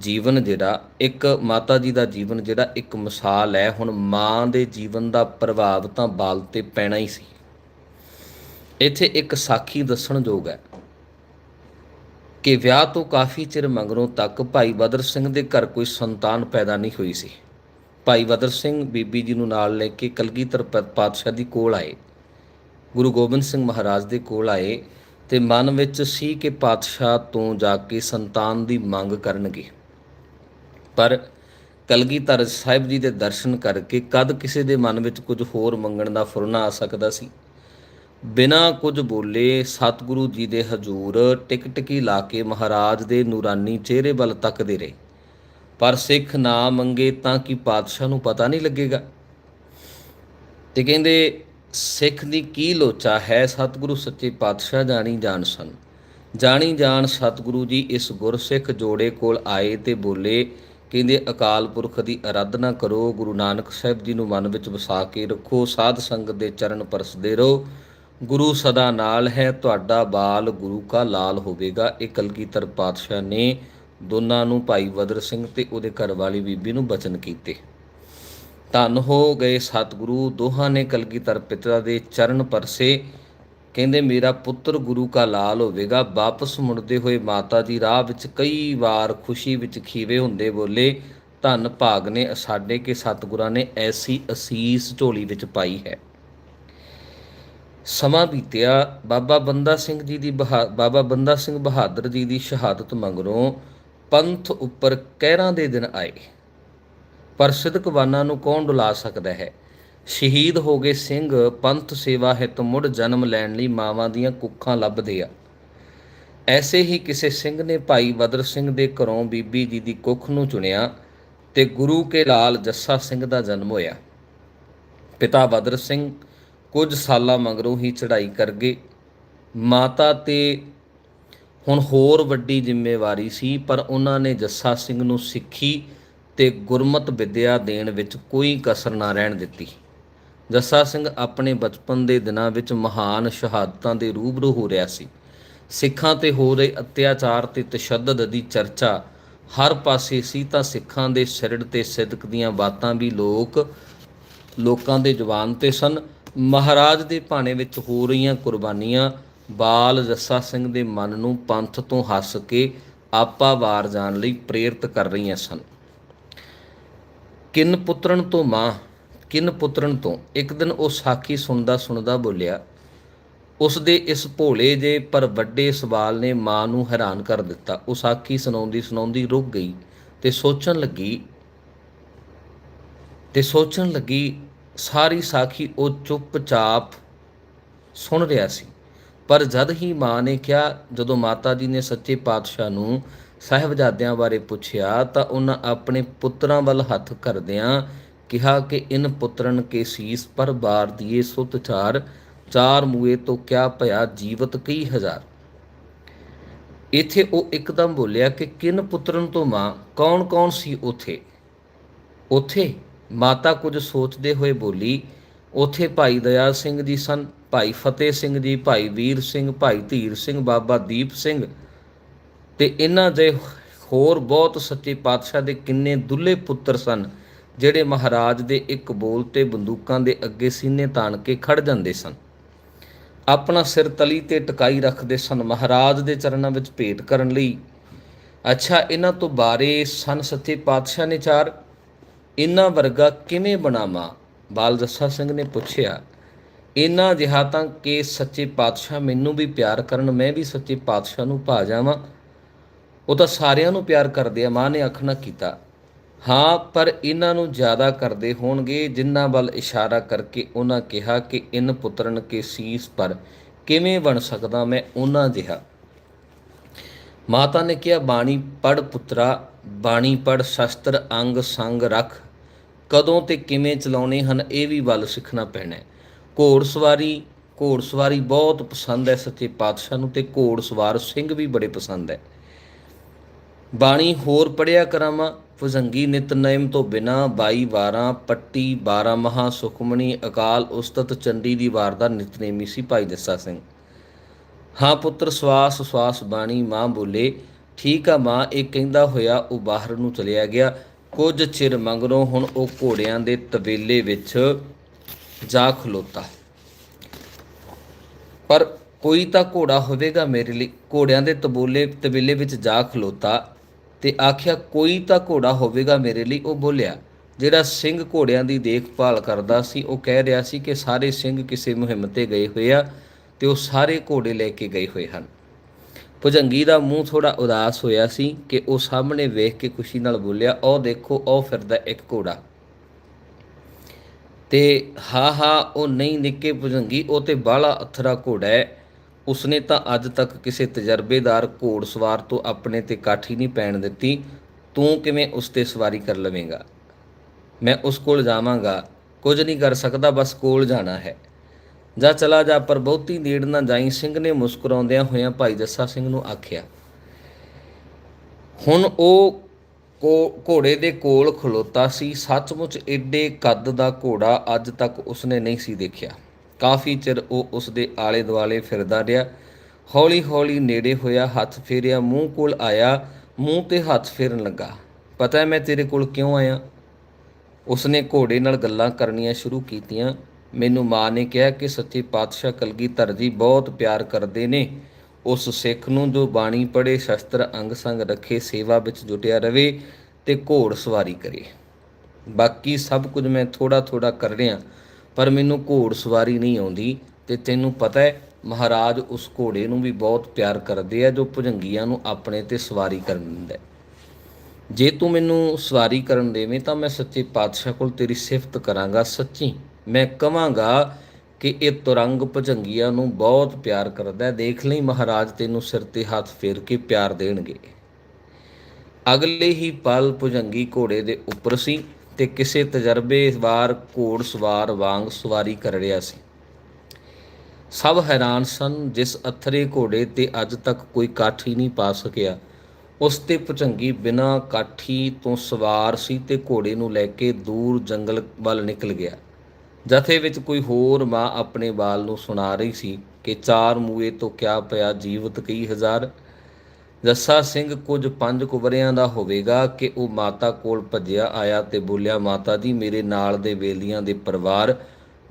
ਜੀਵਨ ਜਿਹੜਾ, ਇੱਕ ਮਾਤਾ ਜੀ ਦਾ ਜੀਵਨ ਜਿਹੜਾ ਇੱਕ ਮਿਸਾਲ ਹੈ, ਹੁਣ ਮਾਂ ਦੇ ਜੀਵਨ ਦਾ ਪ੍ਰਭਾਵ ਤਾਂ ਬਾਲ ਤੇ ਪੈਣਾ ਹੀ ਸੀ। ਇੱਥੇ ਇੱਕ ਸਾਖੀ ਦੱਸਣ ਯੋਗ ਹੈ ਕਿ ਵਿਆਹ ਤੋਂ ਕਾਫੀ ਚਿਰ ਮਗਰੋਂ ਤੱਕ ਭਾਈ ਬਦਰ ਸਿੰਘ ਦੇ ਘਰ ਕੋਈ ਸੰਤਾਨ ਪੈਦਾ ਨਹੀਂ ਹੋਈ ਸੀ। ਭਾਈ ਬਦਰ ਸਿੰਘ ਬੀਬੀ ਜੀ ਨੂੰ ਨਾਲ ਲੈ ਕੇ ਕਲਗੀਧਰ ਪ- ਪਾਤਸ਼ਾਹ ਦੀ ਕੋਲ ਆਏ। ਗੁਰੂ ਗੋਬਿੰਦ ਸਿੰਘ ਮਹਾਰਾਜ ਦੇ ਕੋਲ ਆਏ ਤੇ ਮਨ ਵਿੱਚ ਸੀ ਕਿ ਪਾਤਸ਼ਾਹ ਤੋਂ ਜਾ ਕੇ ਸੰਤਾਨ ਦੀ ਮੰਗ ਕਰਨਗੇ। ਪਰ ਕਲਗੀਧਰ ਸਾਹਿਬ ਜੀ ਦੇ ਦਰਸ਼ਨ ਕਰਕੇ ਕਦ ਕਿਸੇ ਦੇ ਮਨ ਵਿੱਚ ਕੁਝ ਹੋਰ ਮੰਗਣ ਦਾ ਫੁਰਨਾ ਆ ਸਕਦਾ ਸੀ? ਬਿਨਾਂ ਕੁਝ ਬੋਲੇ ਸਤਿਗੁਰੂ ਜੀ ਦੇ ਹਜ਼ੂਰ ਟਿਕ ਟਿਕੀ ਲਾ ਕੇ ਮਹਾਰਾਜ ਦੇ ਨੂਰਾਨੀ ਚਿਹਰੇ ਵੱਲ ਤੱਕਦੇ ਰਹੇ। ਪਰ ਸਿੱਖ ਨਾ ਮੰਗੇ ਤਾਂ ਕਿ ਪਾਤਸ਼ਾਹ ਨੂੰ ਪਤਾ ਨਹੀਂ ਲੱਗੇਗਾ? ਤੇ ਕਹਿੰਦੇ, ਸਿੱਖ ਦੀ ਕੀ ਲੋਚਾ ਹੈ? ਸਤਿਗੁਰੂ ਸੱਚੇ ਪਾਤਸ਼ਾਹ ਜਾਣੀ ਜਾਣ ਸਨ। ਜਾਣੀ ਜਾਣ ਸਤਿਗੁਰੂ ਜੀ ਇਸ ਗੁਰਸਿੱਖ ਜੋੜੇ ਕੋਲ ਆਏ ਤੇ ਬੋਲੇ, ਕਹਿੰਦੇ, ਅਕਾਲ ਪੁਰਖ ਦੀ ਆਰਾਧਨਾ ਕਰੋ, ਗੁਰੂ ਨਾਨਕ ਸਾਹਿਬ ਜੀ ਨੂੰ ਮਨ ਵਿੱਚ ਵਸਾ ਕੇ ਰੱਖੋ, ਸਾਧ ਸੰਗਤ ਦੇ ਚਰਨ ਪਰਸਦੇ ਰਹੋ। ਗੁਰੂ ਸਦਾ ਨਾਲ ਹੈ, ਤੁਹਾਡਾ ਬਾਲ ਗੁਰੂ ਕਾ ਲਾਲ ਹੋਵੇਗਾ। ਇਹ ਕਲਗੀਧਰ ਪਾਤਸ਼ਾਹ ਨੇ ਦੋਨਾਂ ਨੂੰ, ਭਾਈ ਬਦਰ ਸਿੰਘ ਤੇ ਉਹਦੇ ਘਰ ਵਾਲੀ ਬੀਬੀ ਨੂੰ ਬਚਨ ਕੀਤੇ। ਧੰਨ ਹੋ ਗਏ ਸਤਿਗੁਰੂ, ਦੋਹਾਂ ਨੇ ਕਲਗੀਧਰ ਪਿਤਾ ਦੇ ਚਰਨ ਪਰਸੇ। ਕਹਿੰਦੇ, ਮੇਰਾ ਪੁੱਤਰ ਗੁਰੂ ਕਾ ਲਾਲ ਹੋਵੇਗਾ। ਵਾਪਸ ਮੁੜਦੇ ਹੋਏ ਮਾਤਾ ਦੀ ਰਾਹ ਵਿੱਚ ਕਈ ਵਾਰ ਖੁਸ਼ੀ ਵਿੱਚ ਖੀਵੇ ਹੁੰਦੇ ਬੋਲੇ, ਧੰਨ ਭਾਗ ਨੇ ਸਾਡੇ ਕੇ ਸਤਿਗੁਰਾਂ ਨੇ ਐਸੀ ਅਸੀਸ ਝੋਲੀ ਵਿੱਚ ਪਾਈ ਹੈ। ਸਮਾਂ ਬੀਤਿਆ, ਬਾਬਾ ਬੰਦਾ ਸਿੰਘ ਜੀ ਦੀ ਬਹਾ- ਬਾਬਾ ਬੰਦਾ ਸਿੰਘ ਬਹਾਦਰ ਜੀ ਦੀ ਸ਼ਹਾਦਤ ਮਗਰੋਂ ਪੰਥ ਉੱਪਰ ਕਹਿਰਾਂ ਦੇ ਦਿਨ ਆਏ। ਪਰ ਸਿਦਕਵਾਨਾਂ ਨੂੰ ਕੌਣ ਡੁਲਾ ਸਕਦਾ ਹੈ? ਸ਼ਹੀਦ ਹੋ ਗਏ ਸਿੰਘ, ਪੰਥ ਸੇਵਾ ਹਿਤ ਮੁੜ ਜਨਮ ਲੈਣ ਲਈ ਮਾਵਾਂ ਦੀਆਂ ਕੁੱਖਾਂ ਲੱਭਦੇ ਆ। ਐਸੇ ਹੀ ਕਿਸੇ ਸਿੰਘ ਨੇ ਭਾਈ ਬਦਰ ਸਿੰਘ ਦੇ ਘਰੋਂ ਬੀਬੀ ਜੀ ਦੀ ਕੁੱਖ ਨੂੰ ਚੁਣਿਆ ਤੇ ਗੁਰੂ ਕੇ ਲਾਲ ਜੱਸਾ ਸਿੰਘ ਦਾ ਜਨਮ ਹੋਇਆ। ਪਿਤਾ ਬਦਰ ਸਿੰਘ ਕੁਝ ਸਾਲਾਂ ਮਗਰੋਂ ਹੀ ਚੜ੍ਹਾਈ ਕਰ ਗਏ। ਮਾਤਾ ਤੇ ਹੁਣ ਹੋਰ ਵੱਡੀ ਜ਼ਿੰਮੇਵਾਰੀ ਸੀ, ਪਰ ਉਹਨਾਂ ਨੇ ਜੱਸਾ ਸਿੰਘ ਨੂੰ ਸਿੱਖੀ ਤੇ ਗੁਰਮਤ ਵਿਦਿਆ ਦੇਣ ਵਿੱਚ ਕੋਈ ਕਸਰ ਨਾ ਰਹਿਣ ਦਿੱਤੀ। ਜੱਸਾ ਸਿੰਘ ਆਪਣੇ ਬਚਪਨ ਦੇ ਦਿਨਾਂ ਵਿੱਚ ਮਹਾਨ ਸ਼ਹਾਦਤਾਂ ਦੇ ਰੂਬਰੂ ਹੋ ਰਿਹਾ ਸੀ। ਸਿੱਖਾਂ ਤੇ ਹੋ ਰਹੇ ਅਤਿਆਚਾਰ ਤੇ ਤਸ਼ੱਦਦ ਦੀ ਚਰਚਾ ਹਰ ਪਾਸੇ ਸੀ ਤਾਂ ਸਿੱਖਾਂ ਦੇ ਸਿਰੜ ਤੇ ਸਿਦਕ ਦੀਆਂ ਬਾਤਾਂ ਵੀ ਲੋਕ, ਲੋਕਾਂ ਦੇ ਜ਼ੁਬਾਨ ਤੇ ਸਨ। ਮਹਾਰਾਜ ਦੇ ਭਾਣੇ ਵਿੱਚ ਹੋ ਰਹੀਆਂ ਕੁਰਬਾਨੀਆਂ, ਬਾਲ ਜੱਸਾ ਸਿੰਘ ਦੇ ਮਨ ਨੂੰ ਪੰਥ ਤੋਂ ਹੱਸ ਕੇ ਆਪਾ ਵਾਰ ਜਾਣ ਲਈ ਪ੍ਰੇਰਿਤ ਕਰ ਰਹੀਆਂ ਸਨ। ਕਿੰਨ ਪੁੱਤਰਨ ਤੋਂ ਮਾਂ, ਕਿੰਨ ਪੁੱਤਰਨ ਤੋਂ? ਇੱਕ ਦਿਨ ਉਹ ਸਾਖੀ ਸੁਣਦਾ ਸੁਣਦਾ ਬੋਲਿਆ ਉਸ ਦੇ ਇਸ ਭੋਲੇ ਜੇ ਪਰ ਵੱਡੇ ਸਵਾਲ ਨੇ ਮਾਂ ਨੂੰ ਹੈਰਾਨ ਕਰ ਦਿੱਤਾ। ਉਹ ਸਾਖੀ ਸੁਣਾਉਂਦੀ ਸੁਣਾਉਂਦੀ ਰੁਕ ਗਈ ਤੇ ਸੋਚਣ ਲੱਗੀ, ਤੇ ਸੋਚਣ ਲੱਗੀ ਸਾਰੀ ਸਾਖੀ ਉਹ ਚੁੱਪਚਾਪ ਸੁਣ ਰਿਹਾ ਸੀ। ਪਰ ਜਦ ਹੀ ਮਾਂ ਨੇ ਕਿਹਾ, ਜਦੋਂ ਮਾਤਾ ਜੀ ਨੇ ਸੱਚੇ ਪਾਤਸ਼ਾਹ ਨੂੰ ਸਾਹਿਬਜ਼ਾਦਿਆਂ ਬਾਰੇ ਪੁੱਛਿਆ, ਤਾਂ ਉਹਨਾਂ ਆਪਣੇ ਪੁੱਤਰਾਂ ਵੱਲ ਹੱਥ ਕਰਦਿਆਂ ਕਿਹਾ ਕਿ ਇਨ ਪੁੱਤਰਨ ਕੇ ਸੀਸ ਪਰ ਬਾਰ ਦੀਏ ਸੁਤ ਚਾਰ ਚਾਰ ਮੂਏ ਤੋਂ ਕਿਆ ਭਇਆ ਜੀਵਤ ਕਈ ਹਜ਼ਾਰ। ਇਥੇ ਉਹ ਇੱਕਦਮ ਬੋਲਿਆ ਕਿ ਕਿਨ ਪੁੱਤਰਨ ਤੋਂ ਮਾਂ ਕੌਣ ਕੌਣ ਸੀ ਉਥੇ? ਉਥੇ ਮਾਤਾ ਕੁਝ ਸੋਚਦੇ ਹੋਏ ਬੋਲੀ, ਉਥੇ ਭਾਈ ਦਇਆ ਸਿੰਘ ਜੀ ਸਨ, ਭਾਈ ਫਤਿਹ ਸਿੰਘ ਜੀ, ਭਾਈ ਵੀਰ ਸਿੰਘ, ਭਾਈ ਧੀਰ ਸਿੰਘ, ਬਾਬਾ ਦੀਪ ਸਿੰਘ। ਤੇ ਇਹਨਾਂ ਦੇ ਹੋਰ ਬਹੁਤ ਸੱਚੇ ਪਾਤਸ਼ਾਹ ਦੇ ਕਿੰਨੇ ਦੁੱਲੇ ਪੁੱਤਰ ਸਨ, ਜਿਹੜੇ ਮਹਾਰਾਜ ਦੇ ਇੱਕ ਬੋਲ ਤੇ ਬੰਦੂਕਾਂ ਦੇ ਅੱਗੇ ਸੀਨੇ ਤਾਣ ਕੇ ਖੜ ਜਾਂਦੇ ਸਨ। ਆਪਣਾ ਸਿਰ ਤਲੀ ਤੇ ਟਿਕਾਈ ਰੱਖਦੇ ਸਨ ਮਹਾਰਾਜ ਦੇ ਚਰਨਾਂ ਵਿੱਚ ਭੇਟ ਕਰਨ ਲਈ। ਅੱਛਾ, ਇਹਨਾਂ ਤੋਂ ਬਾਰੇ ਸਨ ਸੱਚੇ ਪਾਤਸ਼ਾਹ ਨੇ ਚਾਰ। ਇਹਨਾਂ ਵਰਗਾ ਕਿਵੇਂ ਬਣਾਵਾਂ? ਬਾਲ ਜੱਸਾ ਸਿੰਘ ਨੇ ਪੁੱਛਿਆ ਇਹਨਾਂ ਜਿਹਾ ਤਾਂ ਕਿ ਸੱਚੇ ਪਾਤਸ਼ਾਹ ਮੈਨੂੰ ਵੀ ਪਿਆਰ ਕਰਨ, ਮੈਂ ਵੀ ਸੱਚੇ ਪਾਤਸ਼ਾਹ ਨੂੰ ਭਾ ਜਾਵਾਂ? ਉਹ ਤਾਂ ਸਾਰਿਆਂ ਨੂੰ ਪਿਆਰ ਕਰਦੇ ਆ, ਮਾਂ ਨੇ ਅੱਖ ਨਾ ਕੀਤਾ। ਹਾਂ, ਪਰ ਇਹਨਾਂ ਨੂੰ ਜ਼ਿਆਦਾ ਕਰਦੇ ਹੋਣਗੇ, ਜਿਨ੍ਹਾਂ ਵੱਲ ਇਸ਼ਾਰਾ ਕਰਕੇ ਉਹਨਾਂ ਕਿਹਾ ਕਿ ਇਨ ਪੁੱਤਰਨ ਕੇ ਸੀਸ ਪਰ ਕਿਵੇਂ ਬਣ ਸਕਦਾ ਮੈਂ ਉਹਨਾਂ ਜਿਹਾ? ਮਾਤਾ ਨੇ ਕਿਹਾ, ਬਾਣੀ ਪੜ ਪੁੱਤਰਾ, ਬਾਣੀ ਪੜ ਸ਼ਸਤਰ, ਅੰਗ ਸੰਗ ਰੱਖ ਕਦੋਂ ਤੇ ਕਿਵੇਂ ਚਲਾਉਣੇ ਹਨ, ਇਹ ਵੀ ਵੱਲ ਸਿੱਖਣਾ ਪੈਣਾ ਹੈ। ਘੋੜਸਵਾਰੀ ਘੋੜਸਵਾਰੀ ਬਹੁਤ ਪਸੰਦ ਹੈ ਸੱਚੇ ਪਾਤਸ਼ਾਹ ਨੂੰ ਤੇ ਘੋੜਸਵਾਰ ਸਿੰਘ ਵੀ ਬੜੇ ਪਸੰਦ ਹੈ। ਬਾਣੀ ਹੋਰ ਪੜਿਆ ਕਰਾਵਾਂ ਭੁਜੰਗੀ ਨਿਤਨੇਮ ਤੋਂ ਬਿਨਾ 22 ਵਾਰਾਂ, ਪੱਟੀ 12 ਮਹਾ ਸੁਖਮਣੀ, ਅਕਾਲ ਉਸਤਤ ਚੰਡੀ ਦੀ ਵਾਰ ਦਾ ਨਿਤਨੇਮੀ ਸੀ ਭਾਈ ਦੱਸਾ ਸਿੰਘ। ਹਾਂ ਪੁੱਤਰ, ਸਵਾਸ ਸਵਾਸ ਬਾਣੀ ਮਾਂ ਬੋਲੇ, ਠੀਕ ਆ ਮਾਂ, ਇਹ ਕਹਿੰਦਾ ਹੋਇਆ ਉਹ ਬਾਹਰ ਨੂੰ ਚਲਿਆ ਗਿਆ। ਕੁਝ ਚਿਰ ਮੰਗਰੋਂ ਹੁਣ ਉਹ ਘੋੜਿਆਂ ਦੇ ਤਬੇਲੇ ਵਿੱਚ ਜਾ ਖਲੋਤਾ। ਪਰ ਕੋਈ ਤਾਂ ਘੋੜਾ ਹੋਵੇਗਾ ਮੇਰੇ ਲਈ। ਘੋੜਿਆਂ ਦੇ ਤਬੋਲੇ, ਤਬੇਲੇ ਵਿੱਚ ਜਾ ਖਲੋਤਾ ਤੇ ਆਖਿਆ, ਕੋਈ ਤਾਂ ਘੋੜਾ ਹੋਵੇਗਾ ਮੇਰੇ ਲਈ, ਉਹ ਬੋਲਿਆ। ਜਿਹੜਾ ਸਿੰਘ ਘੋੜਿਆਂ ਦੀ ਦੇਖਭਾਲ ਕਰਦਾ ਸੀ, ਉਹ ਕਹਿ ਰਿਹਾ ਸੀ ਕਿ ਸਾਰੇ ਸਿੰਘ ਕਿਸੇ ਮੁਹਿੰਮ ਤੇ ਗਏ ਹੋਏ ਆ ਤੇ ਉਹ ਸਾਰੇ ਘੋੜੇ ਲੈ ਕੇ ਗਏ ਹੋਏ ਹਨ। ਭੁਜੰਗੀ ਦਾ ਮੂੰਹ ਥੋੜਾ ਉਦਾਸ ਹੋਇਆ ਸੀ ਕਿ ਉਹ ਸਾਹਮਣੇ ਵੇਖ ਕੇ ਖੁਸ਼ੀ ਨਾਲ ਬੋਲਿਆ ਉਹ ਦੇਖੋ ਉਹ ਫਿਰਦਾ ਇੱਕ ਘੋੜਾ। ਤੇ ਹਾਂ ਹਾਂ, ਉਹ ਨਹੀਂ ਨਿੱਕੇ ਭੁਜੰਗੀ, ਉਹ ਤੇ ਬਾਹਲਾ ਅਥਰਾ ਘੋੜਾ ਹੈ। ਉਸਨੇ ਤਾਂ ਅੱਜ ਤੱਕ ਕਿਸੇ ਤਜਰਬੇਦਾਰ ਘੋੜਸਵਾਰ ਤੋਂ ਆਪਣੇ ਤੇ ਕਾਠੀ ਨਹੀਂ ਪੈਣ ਦਿੱਤੀ। ਤੂੰ ਕਿਵੇਂ ਉਸ ਤੇ ਸਵਾਰੀ ਕਰ ਲਵੇਂਗਾ? ਮੈਂ ਉਸ ਕੋਲ ਜਾਵਾਂਗਾ। ਕੁਝ ਨਹੀਂ ਕਰ ਸਕਦਾ, ਬਸ ਕੋਲ ਜਾਣਾ ਹੈ। ਜਾ ਚਲਾ ਜਾ, ਪਰ ਬਹੁਤੀ ਨੇੜ ਨਾ ਜਾਈ, ਸਿੰਘ ਨੇ ਮੁਸਕਰਾਉਂਦਿਆਂ ਹੋਇਆਂ ਭਾਈ ਜੱਸਾ ਸਿੰਘ ਨੂੰ ਆਖਿਆ, ਹੁਣ ਉਹ ਕੋ- ਘੋੜੇ ਦੇ ਕੋਲ ਖਲੋਤਾ ਸੀ, ਸੱਚਮੁੱਚ ਏਡੇ ਕੱਦ ਦਾ ਘੋੜਾ ਅੱਜ ਤੱਕ ਉਸਨੇ ਨਹੀਂ ਸੀ ਦੇਖਿਆ। ਕਾਫੀ ਚਿਰ ਉਹ ਉਸ ਦੇ ਆਲੇ ਦੁਆਲੇ ਫਿਰਦਾ ਰਿਹਾ ਹੌਲੀ ਹੌਲੀ ਨੇੜੇ ਹੋਇਆ, ਹੱਥ ਫੇਰਿਆ, ਮੂੰਹ ਕੋਲ ਆਇਆ, ਮੂੰਹ ਤੇ ਹੱਥ ਫੇਰਨ ਲੱਗਾ, ਪਤਾ ਹੈ ਮੈਂ ਤੇਰੇ ਕੋਲ ਕਿਉਂ ਆਇਆ? ਉਸਨੇ ਘੋੜੇ ਨਾਲ ਗੱਲਾਂ ਕਰਨੀਆਂ ਸ਼ੁਰੂ ਕੀਤੀਆਂ ਮੈਨੂੰ ਮਾਂ ਨੇ ਕਿਹਾ ਕਿ ਸੱਚੇ ਪਾਤਸ਼ਾਹ ਕਲਗੀਧਰ ਜੀ ਬਹੁਤ ਪਿਆਰ ਕਰਦੇ ਨੇ। ਉਸ ਸਿੱਖ ਨੂੰ ਜੋ ਬਾਣੀ ਪੜ੍ਹੇ, ਸ਼ਸਤਰ, ਅੰਗ ਸੰਗ ਰੱਖੇ, ਸੇਵਾ ਵਿੱਚ ਜੁਟਿਆ ਰਵੇ ਤੇ ਘੋੜ ਸਵਾਰੀ ਕਰੇ। ਬਾਕੀ ਸਭ ਕੁਝ ਮੈਂ ਥੋੜਾ ਥੋੜਾ ਕਰ ਰਿਹਾ, ਪਰ ਮੈਨੂੰ ਘੋੜ ਸਵਾਰੀ ਨਹੀਂ ਆਉਂਦੀ ਤੇ ਤੈਨੂੰ ਪਤਾ ਹੈ, ਮਹਾਰਾਜ ਉਸ ਘੋੜੇ ਨੂੰ ਵੀ ਬਹੁਤ ਪਿਆਰ ਕਰਦੇ ਆ ਜੋ ਭੁਜੰਗੀਆਂ ਨੂੰ ਆਪਣੇ ਤੇ ਸਵਾਰੀ ਕਰਨ ਦਿੰਦਾ ਜੇ ਤੂੰ ਮੈਨੂੰ ਸਵਾਰੀ ਕਰਨ ਦੇਵੇਂ ਤਾਂ ਮੈਂ ਸੱਚੇ ਪਾਤਸ਼ਾਹ ਕੋਲ ਤੇਰੀ ਸਿਫਤ ਕਰਾਂਗਾ ਸੱਚੀ। ਮੈਂ ਕਹਾਂਗਾ ਕਿ ਇਹ ਤੁਰੰਗ ਭਜੰਗੀਆਂ ਨੂੰ ਬਹੁਤ ਪਿਆਰ ਕਰਦਾ ਦੇਖ ਲਈ ਮਹਾਰਾਜ, ਤੈਨੂੰ ਸਿਰ ਤੇ ਹੱਥ ਫੇਰ ਕੇ ਪਿਆਰ ਦੇਣਗੇ। ਅਗਲੇ ਹੀ ਪਲ ਭੁਜੰਗੀ ਘੋੜੇ ਦੇ ਉੱਪਰ ਸੀ ਤੇ ਕਿਸੇ ਤਜਰਬੇਵਾਰ ਘੋੜ ਸਵਾਰ ਵਾਂਗ ਸਵਾਰੀ ਕਰ ਰਿਹਾ ਸੀ। ਸਭ ਹੈਰਾਨ ਸਨ, ਜਿਸ ਅਥਰੇ ਘੋੜੇ ਤੇ ਅੱਜ ਤੱਕ ਕੋਈ ਕਾਠੀ ਨਹੀਂ ਪਾ ਸਕਿਆ। ਉਸ ਤੇ ਭੁਜੰਗੀ ਬਿਨਾਂ ਕਾਠੀ ਤੋਂ ਸਵਾਰ ਸੀ ਤੇ ਘੋੜੇ ਨੂੰ ਲੈ ਕੇ ਦੂਰ ਜੰਗਲ ਵੱਲ ਨਿਕਲ ਗਿਆ। ਜਥੇ ਵਿੱਚ ਕੋਈ ਹੋਰ ਮਾਂ ਆਪਣੇ ਬਾਲ ਨੂੰ ਸੁਣਾ ਰਹੀ ਸੀ ਕਿ ਚਾਰ ਮੂਏ ਤੋਂ ਕਿਆ ਪਿਆ ਜੀਵਤ ਕਈ ਹਜ਼ਾਰ? ਜੱਸਾ ਸਿੰਘ ਕੁਝ ਪੰਜ ਕੁਵਰਿਆਂ ਦਾ ਹੋਵੇਗਾ ਕਿ ਉਹ ਮਾਤਾ ਕੋਲ ਭੱਜਿਆ ਆਇਆ ਤੇ ਬੋਲਿਆ, ਮਾਤਾ ਜੀ, ਮੇਰੇ ਨਾਲ ਦੇ ਵੇਲੀਆਂ ਦੇ ਪਰਿਵਾਰ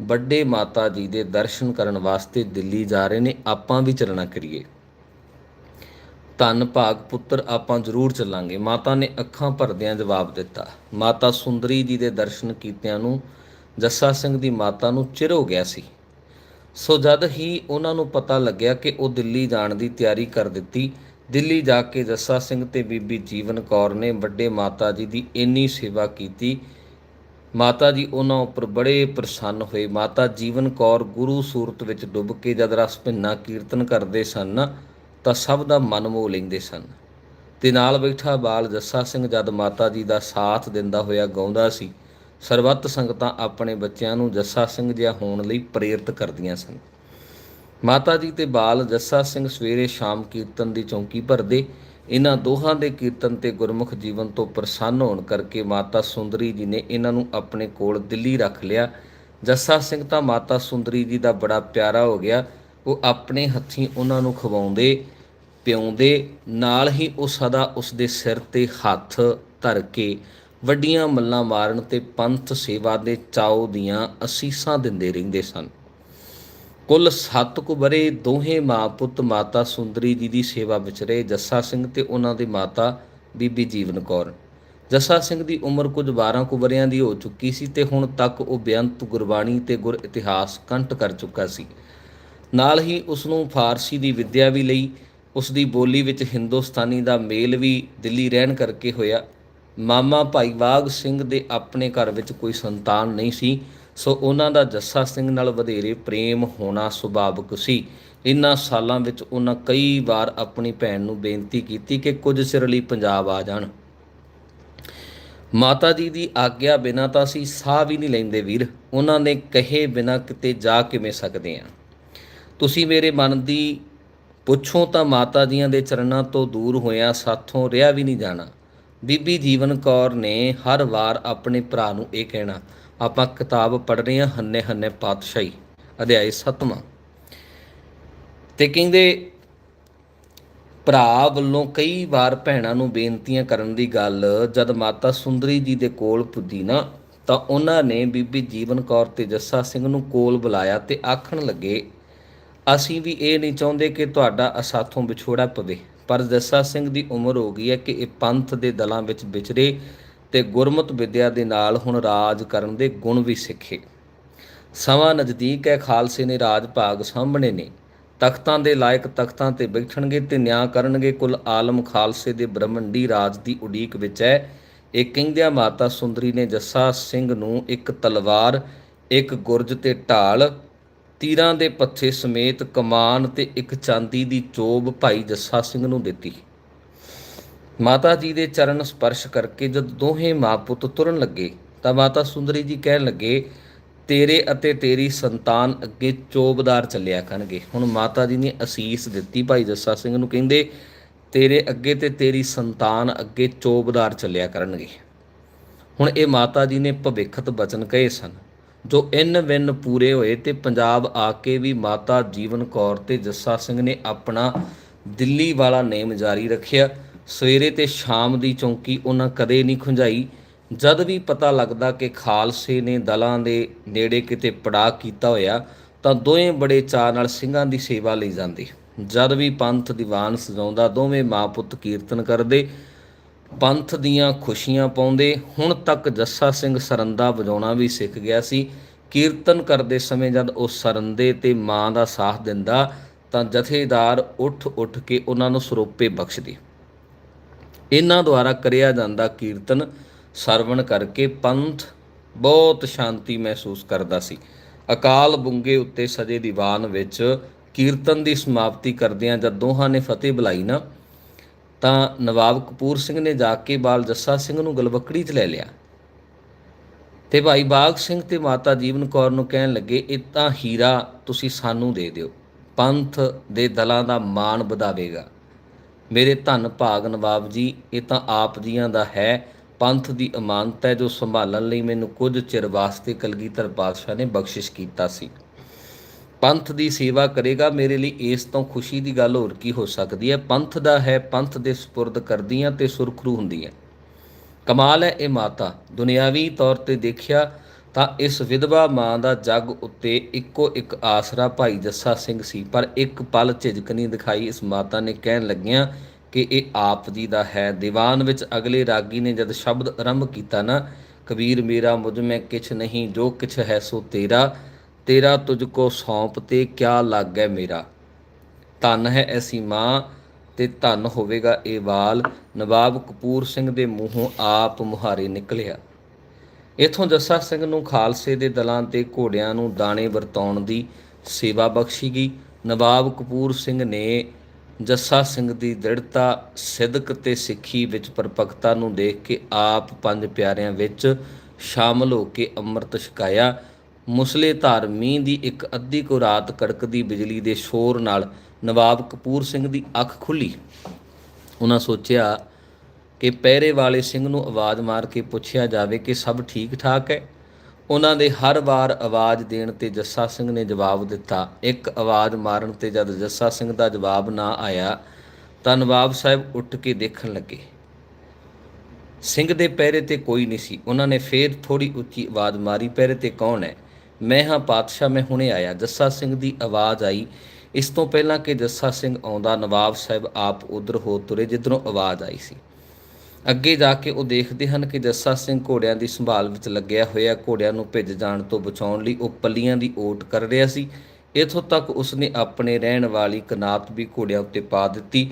ਵੱਡੇ ਮਾਤਾ ਜੀ ਦੇ ਦਰਸ਼ਨ ਕਰਨ ਵਾਸਤੇ ਦਿੱਲੀ ਜਾ ਰਹੇ ਨੇ, ਆਪਾਂ ਵੀ ਚੱਲਣਾ ਕਰੀਏ। ਧੰਨ ਭਾਗ ਪੁੱਤਰ, ਆਪਾਂ ਜ਼ਰੂਰ ਚੱਲਾਂਗੇ। ਮਾਤਾ ਨੇ ਅੱਖਾਂ ਭਰਦਿਆਂ ਜਵਾਬ ਦਿੱਤਾ। ਮਾਤਾ ਸੁੰਦਰੀ ਜੀ ਦੇ ਦਰਸ਼ਨ ਕੀਤਿਆਂ ਨੂੰ ਜੱਸਾ ਸਿੰਘ ਦੀ ਮਾਤਾ ਨੂੰ ਚਿਰ ਹੋ ਗਿਆ ਸੀ। ਸੋ ਜਦ ਹੀ ਉਹਨਾਂ ਨੂੰ ਪਤਾ ਲੱਗਿਆ ਕਿ ਉਹ ਦਿੱਲੀ ਜਾਣ ਦੀ ਤਿਆਰੀ ਕਰ ਦਿੱਤੀ, ਦਿੱਲੀ ਜਾ ਕੇ ਜੱਸਾ ਸਿੰਘ ਤੇ ਬੀਬੀ ਜੀਵਨ ਕੌਰ ਨੇ ਵੱਡੇ ਮਾਤਾ ਜੀ ਦੀ ਇੰਨੀ ਸੇਵਾ ਕੀਤੀ। ਮਾਤਾ ਜੀ ਉਹਨਾਂ ਉੱਪਰ ਬੜੇ ਪ੍ਰਸੰਨ ਹੋਏ। ਮਾਤਾ ਜੀਵਨ ਕੌਰ ਗੁਰੂ ਸੂਰਤ ਵਿੱਚ ਡੁੱਬ ਕੇ ਜਦ ਰਸ ਭਿੰਨਾ ਕੀਰਤਨ ਕਰਦੇ ਸਨ ਤਾਂ ਸਭ ਦਾ ਮਨ ਮੋਹ ਲੈਂਦੇ ਸਨ। ਤੇ ਨਾਲ ਬੈਠਾ ਬਾਲ ਜੱਸਾ ਸਿੰਘ ਜਦ ਮਾਤਾ ਜੀ ਦਾ ਸਾਥ ਦਿੰਦਾ ਹੋਇਆ ਗਾਉਂਦਾ ਸੀ ਸਰਬੱਤ ਸੰਗਤਾਂ ਆਪਣੇ ਬੱਚਿਆਂ ਨੂੰ ਜੱਸਾ ਸਿੰਘ ਜਿਹਾ ਹੋਣ ਲਈ ਪ੍ਰੇਰਿਤ ਕਰਦੀਆਂ ਸਨ। ਮਾਤਾ ਜੀ ਤੇ ਬਾਲ ਜੱਸਾ ਸਿੰਘ ਸਵੇਰੇ ਸ਼ਾਮ ਕੀਰਤਨ ਦੀ ਚੌਂਕੀ ਭਰਦੇ, ਇਹਨਾਂ ਦੋਹਾਂ ਦੇ ਕੀਰਤਨ ਤੇ ਗੁਰਮੁਖ ਜੀਵਨ ਤੋਂ ਪ੍ਰਸੰਨ ਹੋਣ ਕਰਕੇ ਮਾਤਾ ਸੁੰਦਰੀ ਜੀ ਨੇ ਇਹਨਾਂ ਨੂੰ ਆਪਣੇ ਕੋਲ ਦਿੱਲੀ ਰੱਖ ਲਿਆ। ਜੱਸਾ ਸਿੰਘ ਤਾਂ ਮਾਤਾ ਸੁੰਦਰੀ ਜੀ ਦਾ ਬੜਾ ਪਿਆਰਾ ਹੋ ਗਿਆ। ਉਹ ਆਪਣੇ ਹੱਥੀਂ ਉਹਨਾਂ ਨੂੰ ਖਵਾਉਂਦੇ, ਪਿਉਂਦੇ, ਨਾਲ ਹੀ ਉਹ ਸਦਾ ਉਸ ਦੇ ਸਿਰ ਤੇ ਹੱਥ ਧਰ ਕੇ ਵੱਡੀਆਂ ਮੱਲਾਂ ਮਾਰਨ ਤੇ ਪੰਥ ਸੇਵਾ ਦੇ ਚਾਉ ਦੀਆਂ ਅਸੀਸਾਂ ਦਿੰਦੇ ਰਹਿੰਦੇ ਸਨ। ਕੁੱਲ 7 ਕੁ ਬਰੇ ਦੋਹੇ ਮਾਂ ਪੁੱਤ ਮਾਤਾ ਸੁੰਦਰੀ ਜੀ ਦੀ ਸੇਵਾ ਵਿੱਚ ਰਹੇ ਜੱਸਾ ਸਿੰਘ ਤੇ ਉਹਨਾਂ ਦੀ ਮਾਤਾ ਬੀਬੀ ਜੀਵਨ ਕੌਰ। ਜੱਸਾ ਸਿੰਘ ਦੀ ਉਮਰ ਕੁਝ 12 ਕੁ ਵਰਿਆਂ ਦੀ ਹੋ ਚੁੱਕੀ ਸੀ ਤੇ ਹੁਣ ਤੱਕ ਉਹ ਬੇਅੰਤ ਗੁਰਬਾਣੀ ਤੇ ਗੁਰ ਇਤਿਹਾਸ ਕੰਠ ਕਰ ਚੁੱਕਾ ਸੀ। ਨਾਲ ਹੀ ਉਸ ਨੂੰ ਫਾਰਸੀ ਦੀ ਵਿੱਦਿਆ ਵੀ ਲਈ ਉਸ ਦੀ ਬੋਲੀ ਵਿੱਚ ਹਿੰਦੁਸਤਾਨੀ ਦਾ ਮੇਲ ਵੀ ਦਿੱਲੀ ਰਹਿਣ ਕਰਕੇ ਹੋਇਆ। ਮਾਮਾ ਭਾਈ ਬਾਗ ਸਿੰਘ ਦੇ ਆਪਣੇ ਘਰ ਵਿੱਚ ਕੋਈ ਸੰਤਾਨ ਨਹੀਂ ਸੀ, ਸੋ ਉਹਨਾਂ ਦਾ ਜੱਸਾ ਸਿੰਘ ਨਾਲ ਵਧੇਰੇ ਪ੍ਰੇਮ ਹੋਣਾ ਸੁਭਾਵਿਕ ਸੀ। ਇਨ੍ਹਾਂ ਸਾਲਾਂ ਵਿੱਚ ਉਹਨਾਂ ਕਈ ਵਾਰ ਆਪਣੀ ਭੈਣ ਨੂੰ ਬੇਨਤੀ ਕੀਤੀ ਕਿ ਕੁਝ ਸਿਰ ਲਈ ਪੰਜਾਬ ਆ ਜਾਣ। ਮਾਤਾ ਜੀ ਦੀ ਆਗਿਆ ਬਿਨਾਂ ਤਾਂ ਅਸੀਂ ਸਾਹ ਵੀ ਨਹੀਂ ਲੈਂਦੇ ਵੀਰ। ਉਹਨਾਂ ਨੇ ਕਹੇ ਬਿਨਾਂ ਕਿਤੇ ਜਾ ਕਿਵੇਂ ਸਕਦੇ ਆ। ਤੁਸੀਂ ਮੇਰੇ ਮਨ ਦੀ ਪੁੱਛੋ ਤਾਂ ਮਾਤਾ ਜੀਆਂ ਦੇ ਚਰਨਾਂ ਤੋਂ ਦੂਰ ਹੋਇਆਂ ਸਾਥੋਂ ਰਿਹਾ ਵੀ ਨਹੀਂ ਜਾਣਾ। ਬੀਬੀ ਜੀਵਨ ਕੌਰ ਨੇ ਹਰ ਵਾਰ ਆਪਣੇ ਭਰਾ ਨੂੰ ਇਹ ਕਹਿਣਾ, ਆਪਾਂ ਕਿਤਾਬ ਪੜ੍ਹ ਰਹੇ ਹਾਂ, ਹੰਨੇ ਹੰਨੇ ਪਾਤਸ਼ਾਹੀ। ਅਧਿਆਇ 7ਵਾਂ ਤੇ ਕਹਿੰਦੇ, ਭਰਾ ਵੱਲੋਂ ਕਈ ਵਾਰ ਭੈਣਾਂ ਨੂੰ ਬੇਨਤੀਆਂ ਕਰਨ ਦੀ ਗੱਲ, ਜਦ ਮਾਤਾ ਸੁੰਦਰੀ ਜੀ ਦੇ ਕੋਲ ਪੁੱਜੀ ਨਾ, ਤਾਂ ਉਹਨਾਂ ਨੇ ਬੀਬੀ ਜੀਵਨ ਕੌਰ ਤੇ ਜੱਸਾ ਸਿੰਘ ਨੂੰ ਕੋਲ ਬੁਲਾਇਆ ਤੇ ਆਖਣ ਲੱਗੇ, ਅਸੀਂ ਵੀ ਇਹ ਨਹੀਂ ਚਾਹੁੰਦੇ ਕਿ ਤੁਹਾਡਾ ਅਸਾਥੋਂ ਵਿਛੋੜਾ ਪਵੇ। ਪਰ ਜੱਸਾ ਸਿੰਘ ਦੀ ਉਮਰ ਹੋ ਗਈ ਹੈ ਕਿ ਇਹ ਪੰਥ ਦੇ ਦਲਾਂ ਵਿੱਚ ਵਿਚਰੇ ਤੇ ਗੁਰਮਤ ਵਿਦਿਆ ਦੇ ਨਾਲ ਹੁਣ ਰਾਜ ਕਰਨ ਦੇ ਗੁਣ ਵੀ ਸਿੱਖੇ। ਸਮਾਂ ਨਜ਼ਦੀਕ ਹੈ, ਖਾਲਸੇ ਨੇ ਰਾਜ ਭਾਗ ਸਾਹਮਣੇ ਨੇ। ਤਖਤਾਂ ਦੇ ਲਾਇਕ ਤਖਤਾਂ ਤੇ ਬੈਠਣਗੇ ਤੇ ਨਿਆਂ ਕਰਨਗੇ। ਕੁੱਲ ਆਲਮ ਖਾਲਸੇ ਦੇ ਬ੍ਰਹਮੰਡੀ ਰਾਜ ਦੀ ਉਡੀਕ ਵਿੱਚ ਹੈ। ਇਹ ਕਹਿੰਦਿਆਂ ਮਾਤਾ ਸੁੰਦਰੀ ਨੇ ਜੱਸਾ ਸਿੰਘ ਨੂੰ ਇੱਕ ਤਲਵਾਰ, ਇੱਕ ਗੁਰਜ ਤੇ ਢਾਲ ਤੀਰਾਂ ਦੇ ਪੱਥੇ ਸਮੇਤ ਕਮਾਨ ਤੇ ਇੱਕ ਚਾਂਦੀ ਦੀ ਚੋਬ ਭਾਈ ਜੱਸਾ ਸਿੰਘ ਨੂੰ ਦਿੱਤੀ। ਮਾਤਾ ਜੀ ਦੇ ਚਰਨ ਸਪਰਸ਼ ਕਰਕੇ ਜਦ ਦੋਹੇ ਮਾਂ ਪੁੱਤ ਤੁਰਨ ਲੱਗੇ, ਤਾਂ ਮਾਤਾ ਸੁੰਦਰੀ ਜੀ ਕਹਿਣ ਲੱਗੇ, ਤੇਰੇ ਅਤੇ ਤੇਰੀ ਸੰਤਾਨ ਅੱਗੇ ਚੋਬਦਾਰ ਚੱਲਿਆ ਕਰਨਗੇ। ਹੁਣ ਮਾਤਾ ਜੀ ਨੇ ਅਸੀਸ ਦਿੱਤੀ ਭਾਈ ਜੱਸਾ ਸਿੰਘ ਨੂੰ, ਕਹਿੰਦੇ, ਤੇਰੇ ਅੱਗੇ ਤੇ ਤੇਰੀ ਸੰਤਾਨ ਅੱਗੇ ਚੋਬਦਾਰ ਚੱਲਿਆ ਕਰਨਗੇ। ਹੁਣ ਇਹ ਮਾਤਾ ਜੀ ਨੇ ਭਵਿੱਖਤ ਬਚਨ ਕਹੇ ਸਨ। ਜੋ ਇਨ ਵਿਨ ਪੂਰੇ ਹੋਏ ਤੇ ਪੰਜਾਬ ਆ ਕੇ ਵੀ ਮਾਤਾ ਜੀਵਨ ਕੌਰ ਤੇ ਜੱਸਾ ਸਿੰਘ ਨੇ ਆਪਣਾ ਦਿੱਲੀ ਵਾਲਾ ਨੇਮ ਜਾਰੀ ਰੱਖਿਆ। ਸਵੇਰੇ ਤੇ ਸ਼ਾਮ ਦੀ ਚੌਂਕੀ ਉਹਨਾਂ ਕਦੇ ਨਹੀਂ ਖੁੰਝਾਈ। ਜਦ ਵੀ ਪਤਾ ਲੱਗਦਾ ਕਿ ਖਾਲਸੇ ਨੇ ਦਲਾਂ ਦੇ ਨੇੜੇ ਕਿਤੇ ਪੜਾ ਕੀਤਾ ਹੋਇਆ, ਤਾਂ ਦੋਵੇਂ ਬੜੇ ਚਾਅ ਨਾਲ ਸਿੰਘਾਂ ਦੀ ਸੇਵਾ ਲਈ ਜਾਂਦੇ। ਜਦ ਵੀ ਪੰਥ ਦੀਵਾਨ ਸਜਾਉਂਦਾ, ਦੋਵੇਂ ਮਾਂ ਪੁੱਤ ਕੀਰਤਨ ਕਰਦੇ। ਪੰਥ ਦੀਆਂ ਖੁਸ਼ੀਆਂ ਪਾਉਂਦੇ, ਹੁਣ ਤੱਕ ਜੱਸਾ ਸਿੰਘ ਸਰੰਦਾ ਵਜਾਉਣਾ ਵੀ ਸਿੱਖ ਗਿਆ ਸੀ। ਕੀਰਤਨ ਕਰਦੇ ਸਮੇਂ ਜਦ ਉਹ ਸਰੰਦੇ ਤੇ ਮਾਂ ਦਾ ਸਾਥ ਦਿੰਦਾ, ਤਾਂ ਜਥੇਦਾਰ ਉੱਠ ਉੱਠ ਕੇ ਉਹਨਾਂ ਨੂੰ ਸਰੋਪੇ ਬਖਸ਼ਦੇ। ਇਹਨਾਂ ਦੁਆਰਾ ਕਰਿਆ ਜਾਂਦਾ ਕੀਰਤਨ ਸਰਵਣ ਕਰਕੇ ਪੰਥ ਬਹੁਤ ਸ਼ਾਂਤੀ ਮਹਿਸੂਸ ਕਰਦਾ ਸੀ। ਅਕਾਲ ਬੁੰਗੇ ਉੱਤੇ ਸਜੇ ਦੀਵਾਨ ਵਿੱਚ ਕੀਰਤਨ ਦੀ ਸਮਾਪਤੀ ਕਰਦਿਆਂ ਜਦ ਦੋਹਾਂ ਨੇ ਫਤਿਹ ਬੁਲਾਈ ਨਾ ਤਾਂ ਨਵਾਬ ਕਪੂਰ ਸਿੰਘ ਨੇ ਜਾ ਕੇ ਬਾਲ ਜੱਸਾ ਸਿੰਘ ਨੂੰ ਗਲਵਕੜੀ 'ਚ ਲੈ ਲਿਆ। ਤੇ ਭਾਈ ਬਾਗ ਸਿੰਘ ਤੇ ਮਾਤਾ ਜੀਵਨ ਕੌਰ ਨੂੰ ਕਹਿਣ ਲੱਗੇ, ਇਹ ਤਾਂ ਹੀਰਾ ਤੁਸੀਂ ਸਾਨੂੰ ਦੇ ਦਿਓ। ਪੰਥ ਦੇ ਦਲਾਂ ਦਾ ਮਾਣ ਵਧਾਵੇਗਾ। ਮੇਰੇ ਧੰਨ ਭਾਗ ਨਵਾਬ ਜੀ, ਇਹ ਤਾਂ ਆਪ ਜੀਆਂ ਦਾ ਹੈ। ਪੰਥ ਦੀ ਅਮਾਨਤ ਹੈ ਜੋ ਸੰਭਾਲਣ ਲਈ ਮੈਨੂੰ ਕੁਝ ਚਿਰ ਵਾਸਤੇ ਕਲਗੀਧਰ ਪਾਤਸ਼ਾਹ ਨੇ ਬਖਸ਼ਿਸ਼ ਕੀਤਾ ਸੀ। ਪੰਥ ਦੀ ਸੇਵਾ ਕਰੇਗਾ, ਮੇਰੇ ਲਈ ਇਸ ਤੋਂ ਖੁਸ਼ੀ ਦੀ ਗੱਲ ਹੋਰ ਕੀ ਹੋ ਸਕਦੀ ਹੈ? ਪੰਥ ਦਾ ਹੈ, ਪੰਥ ਦੇ ਸਪੁਰਦ ਕਰਦੀਆਂ ਤੇ ਸੁਰਖਰੂ ਹੁੰਦੀਆਂ। ਕਮਾਲ ਹੈ ਇਹ ਮਾਤਾ। ਦੁਨਿਆਵੀ ਤੌਰ ਤੇ ਦੇਖਿਆ ਤਾਂ ਇਸ ਵਿਧਵਾ ਮਾਂ ਦਾ ਜੱਗ ਉੱਤੇ ਇੱਕੋ ਇੱਕ ਆਸਰਾ ਭਾਈ ਜੱਸਾ ਸਿੰਘ ਸੀ, ਪਰ ਇੱਕ ਪਲ ਝਿਜਕ ਨਹੀਂ ਦਿਖਾਈ। ਇਸ ਮਾਤਾ ਨੇ ਕਹਿਣ ਲੱਗਿਆ ਕਿ ਇਹ ਆਪ ਜੀ ਦਾ ਹੈ। ਦੀਵਾਨ ਵਿੱਚ ਅਗਲੇ ਰਾਗੀ ਨੇ ਜਦ ਸ਼ਬਦ ਆਰੰਭ ਕੀਤਾ ਨਾ, ਕਬੀਰ ਮੇਰਾ ਮੁਝ, ਮੈਂ ਕਿਛ ਨਹੀਂ, ਜੋ ਕਿਛ ਹੈ ਸੋ ਤੇਰਾ। ਤੇਰਾ ਤੁਝ ਕੋ ਸੌਂਪ ਤੇ ਕਿਆ ਲੱਗੈ ਮੇਰਾ? ਧੰਨ ਹੈ ਐਸੀ ਮਾਂ ਤੇ ਧੰਨ ਹੋਵੇਗਾ ਇਹ ਵਾਲ। ਨਵਾਬ ਕਪੂਰ ਸਿੰਘ ਦੇ ਮੂੰਹੋਂ ਆਪ ਮੁਹਾਰੇ ਨਿਕਲਿਆ। ਇਥੋਂ ਜੱਸਾ ਸਿੰਘ ਨੂੰ ਖਾਲਸੇ ਦੇ ਦਲਾਂ ਤੇ ਘੋੜਿਆਂ ਨੂੰ ਦਾਣੇ ਵਰਤਾਉਣ ਦੀ ਸੇਵਾ ਬਖਸ਼ੀ ਗਈ। ਨਵਾਬ ਕਪੂਰ ਸਿੰਘ ਨੇ ਜੱਸਾ ਸਿੰਘ ਦੀ ਦ੍ਰਿੜਤਾ ਸਿੱਧਕ ਤੇ ਸਿੱਖੀ ਵਿੱਚ ਪਰਪੱਕਤਾ ਨੂੰ ਦੇਖ ਕੇ ਆਪ ਪੰਜ ਪਿਆਰਿਆਂ ਵਿੱਚ ਸ਼ਾਮਲ ਹੋ ਕੇ ਅੰਮ੍ਰਿਤ ਛਕਾਇਆ। ਮੁਸਲੇ ਧਾਰ ਮੀਂਹ ਦੀ ਇੱਕ ਅੱਧੀ ਕੁ ਰਾਤ ਕੜਕਦੀ ਬਿਜਲੀ ਦੇ ਸ਼ੋਰ ਨਾਲ ਨਵਾਬ ਕਪੂਰ ਸਿੰਘ ਦੀ ਅੱਖ ਖੁੱਲੀ ਉਹਨਾਂ ਸੋਚਿਆ ਕਿ ਪਹਿਰੇ ਵਾਲੇ ਸਿੰਘ ਨੂੰ ਆਵਾਜ਼ ਮਾਰ ਕੇ ਪੁੱਛਿਆ ਜਾਵੇ ਕਿ ਸਭ ਠੀਕ ਠਾਕ ਹੈ? ਉਹਨਾਂ ਦੇ ਹਰ ਵਾਰ ਆਵਾਜ਼ ਦੇਣ ਤੇ ਜੱਸਾ ਸਿੰਘ ਨੇ ਜਵਾਬ ਦਿੱਤਾ। ਇੱਕ ਆਵਾਜ਼ ਮਾਰਨ ਤੇ ਜਦ ਜੱਸਾ ਸਿੰਘ ਦਾ ਜਵਾਬ ਨਾ ਆਇਆ, ਤਾਂ ਨਵਾਬ ਸਾਹਿਬ ਉੱਠ ਕੇ ਦੇਖਣ ਲੱਗੇ। ਸਿੰਘ ਦੇ ਪਹਿਰੇ ਤੇ ਕੋਈ ਨਹੀਂ ਸੀ। ਉਹਨਾਂ ਨੇ ਫੇਰ ਥੋੜੀ ਉੱਚੀ ਆਵਾਜ਼ ਮਾਰੀ, ਪਹਿਰੇ ਤੇ ਕੌਣ ਹੈ? ਮੈਂ ਹਾਂ ਪਾਤਸ਼ਾਹ, ਮੈਂ ਹੁਣੇ ਆਇਆ। ਜੱਸਾ ਸਿੰਘ ਦੀ ਆਵਾਜ਼ ਆਈ। ਇਸ ਤੋਂ ਪਹਿਲਾਂ ਕਿ ਜੱਸਾ ਸਿੰਘ ਆਉਂਦਾ, ਨਵਾਬ ਸਾਹਿਬ ਆਪ ਉਧਰ ਹੋ ਤੁਰੇ, ਜਿੱਧਰੋਂ ਆਵਾਜ਼ ਆਈ ਸੀ। ਅੱਗੇ ਜਾ ਕੇ ਉਹ ਦੇਖਦੇ ਹਨ ਕਿ ਜੱਸਾ ਸਿੰਘ ਘੋੜਿਆਂ ਦੀ ਸੰਭਾਲ ਵਿੱਚ ਲੱਗਿਆ ਹੋਇਆ, ਘੋੜਿਆਂ ਨੂੰ ਭਿੱਜ ਜਾਣ ਤੋਂ ਬਚਾਉਣ ਲਈ ਉਹ ਪੱਲੀਆਂ ਦੀ ਓਟ ਕਰ ਰਿਹਾ ਸੀ। ਇਥੋਂ ਤੱਕ ਉਸਨੇ ਆਪਣੇ ਰਹਿਣ ਵਾਲੀ ਕਨਾਤ ਵੀ ਘੋੜਿਆਂ ਉੱਤੇ ਪਾ ਦਿੱਤੀ।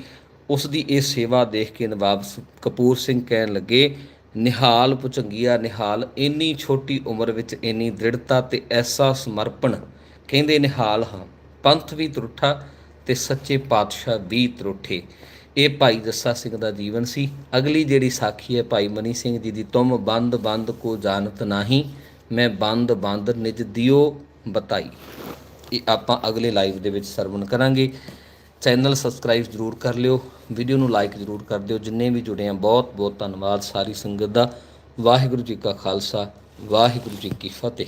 ਉਸ ਦੀ ਇਹ ਸੇਵਾ ਦੇਖ ਕੇ ਨਵਾਬ ਕਪੂਰ ਸਿੰਘ ਕਹਿਣ ਲੱਗੇ ਨਿਹਾਲ ਪੁਚੰਗੀਆ, ਨਿਹਾਲ, ਇੰਨੀ ਛੋਟੀ ਉਮਰ ਵਿੱਚ ਇੰਨੀ ਦ੍ਰਿੜਤਾ ਤੇ ਐਸਾ ਸਮਰਪਣ, ਕਹਿੰਦੇ ਨਿਹਾਲ ਹਾਂ, ਪੰਥ ਵੀ ਤਰੁੱਠਾ ਤੇ ਸੱਚੇ ਪਾਤਸ਼ਾਹ ਵੀ ਤਰੁੱਠੇ। ਇਹ ਭਾਈ ਜੱਸਾ ਸਿੰਘ ਦਾ ਜੀਵਨ ਸੀ। ਅਗਲੀ ਜਿਹੜੀ ਸਾਖੀ ਹੈ ਭਾਈ ਮਨੀ ਸਿੰਘ ਜੀ ਦੀ, ਤੁਮ ਬੰਦ ਬੰਦ ਕੋ ਜਾਣਤ ਨਹੀਂ, ਮੈਂ ਬੰਦ ਬੰਦ ਨਿਜ ਦਿਓ ਬਤਾਈ। ਇਹ ਆਪਾਂ ਅਗਲੇ ਲਾਈਵ ਦੇ ਵਿੱਚ ਸਰਵਣ ਕਰਾਂਗੇ। ਚੈਨਲ ਸਬਸਕ੍ਰਾਈਬ ਜ਼ਰੂਰ ਕਰ ਲਿਓ, ਵੀਡੀਓ ਨੂੰ ਲਾਈਕ ਜ਼ਰੂਰ ਕਰ ਦਿਓ। ਜਿੰਨੇ ਵੀ ਜੁੜੇ ਆ ਬਹੁਤ ਬਹੁਤ ਧੰਨਵਾਦ ਸਾਰੀ ਸੰਗਤ ਦਾ। ਵਾਹਿਗੁਰੂ ਜੀ ਕਾ ਖਾਲਸਾ, ਵਾਹਿਗੁਰੂ ਜੀ ਕੀ ਫਤਿਹ।